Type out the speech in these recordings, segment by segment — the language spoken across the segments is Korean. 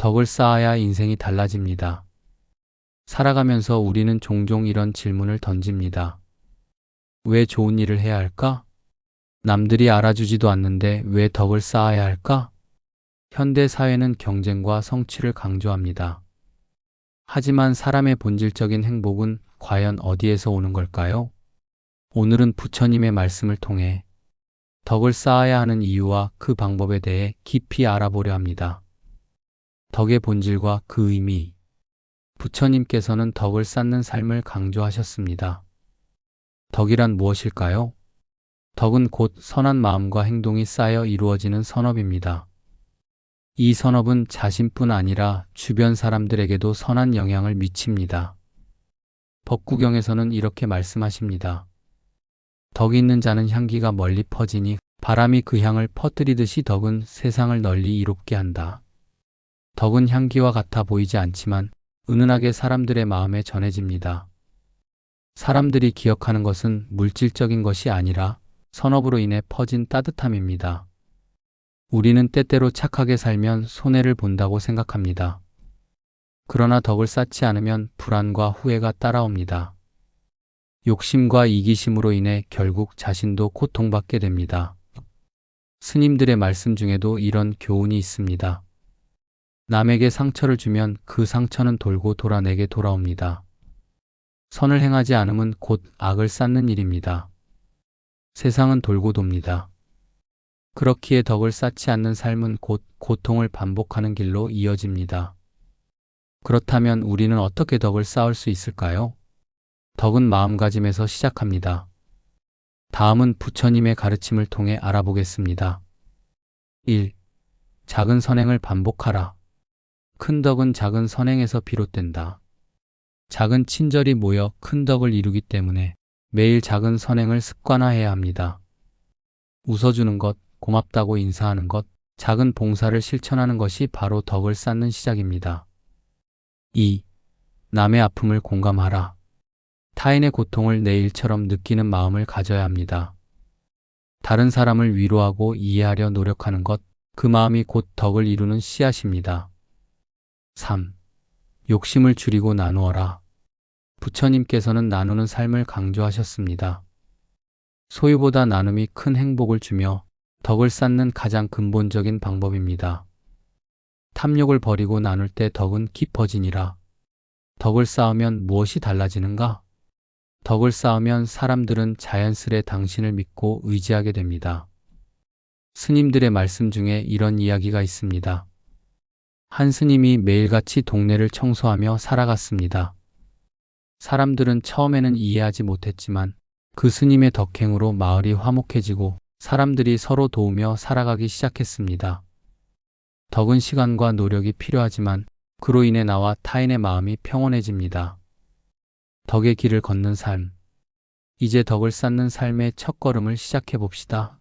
덕을 쌓아야 인생이 달라집니다. 살아가면서 우리는 종종 이런 질문을 던집니다. 왜 좋은 일을 해야 할까? 남들이 알아주지도 않는데 왜 덕을 쌓아야 할까? 현대 사회는 경쟁과 성취를 강조합니다. 하지만 사람의 본질적인 행복은 과연 어디에서 오는 걸까요? 오늘은 부처님의 말씀을 통해 덕을 쌓아야 하는 이유와 그 방법에 대해 깊이 알아보려 합니다. 덕의 본질과 그 의미. 부처님께서는 덕을 쌓는 삶을 강조하셨습니다. 덕이란 무엇일까요? 덕은 곧 선한 마음과 행동이 쌓여 이루어지는 선업입니다. 이 선업은 자신뿐 아니라 주변 사람들에게도 선한 영향을 미칩니다. 법구경에서는 이렇게 말씀하십니다. 덕이 있는 자는 향기가 멀리 퍼지니 바람이 그 향을 퍼뜨리듯이 덕은 세상을 널리 이롭게 한다. 덕은 향기와 같아 보이지 않지만 은은하게 사람들의 마음에 전해집니다. 사람들이 기억하는 것은 물질적인 것이 아니라 선업으로 인해 퍼진 따뜻함입니다. 우리는 때때로 착하게 살면 손해를 본다고 생각합니다. 그러나 덕을 쌓지 않으면 불안과 후회가 따라옵니다. 욕심과 이기심으로 인해 결국 자신도 고통받게 됩니다. 스님들의 말씀 중에도 이런 교훈이 있습니다. 남에게 상처를 주면 그 상처는 돌고 돌아 내게 돌아옵니다. 선을 행하지 않으면 곧 악을 쌓는 일입니다. 세상은 돌고 돕니다. 그렇기에 덕을 쌓지 않는 삶은 곧 고통을 반복하는 길로 이어집니다. 그렇다면 우리는 어떻게 덕을 쌓을 수 있을까요? 덕은 마음가짐에서 시작합니다. 다음은 부처님의 가르침을 통해 알아보겠습니다. 1. 작은 선행을 반복하라. 큰 덕은 작은 선행에서 비롯된다. 작은 친절이 모여 큰 덕을 이루기 때문에 매일 작은 선행을 습관화해야 합니다. 웃어주는 것, 고맙다고 인사하는 것, 작은 봉사를 실천하는 것이 바로 덕을 쌓는 시작입니다. 2. 남의 아픔을 공감하라. 타인의 고통을 내 일처럼 느끼는 마음을 가져야 합니다. 다른 사람을 위로하고 이해하려 노력하는 것, 그 마음이 곧 덕을 이루는 씨앗입니다. 3. 욕심을 줄이고 나누어라. 부처님께서는 나누는 삶을 강조하셨습니다. 소유보다 나눔이 큰 행복을 주며 덕을 쌓는 가장 근본적인 방법입니다. 탐욕을 버리고 나눌 때 덕은 깊어지니라. 덕을 쌓으면 무엇이 달라지는가? 덕을 쌓으면 사람들은 자연스레 당신을 믿고 의지하게 됩니다. 스님들의 말씀 중에 이런 이야기가 있습니다. 한 스님이 매일같이 동네를 청소하며 살아갔습니다. 사람들은 처음에는 이해하지 못했지만 그 스님의 덕행으로 마을이 화목해지고 사람들이 서로 도우며 살아가기 시작했습니다. 덕은 시간과 노력이 필요하지만 그로 인해 나와 타인의 마음이 평온해집니다. 덕의 길을 걷는 삶. 이제 덕을 쌓는 삶의 첫걸음을 시작해 봅시다.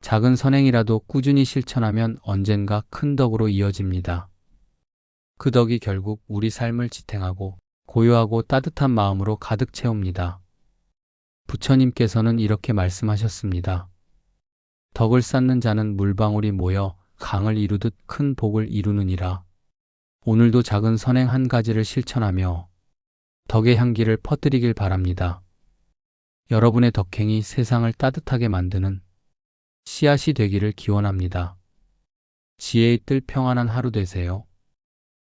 작은 선행이라도 꾸준히 실천하면 언젠가 큰 덕으로 이어집니다. 그 덕이 결국 우리 삶을 지탱하고 고요하고 따뜻한 마음으로 가득 채웁니다. 부처님께서는 이렇게 말씀하셨습니다. 덕을 쌓는 자는 물방울이 모여 강을 이루듯 큰 복을 이루느니라. 오늘도 작은 선행 한 가지를 실천하며 덕의 향기를 퍼뜨리길 바랍니다. 여러분의 덕행이 세상을 따뜻하게 만드는 씨앗이 되기를 기원합니다. 지혜의 뜰 평안한 하루 되세요.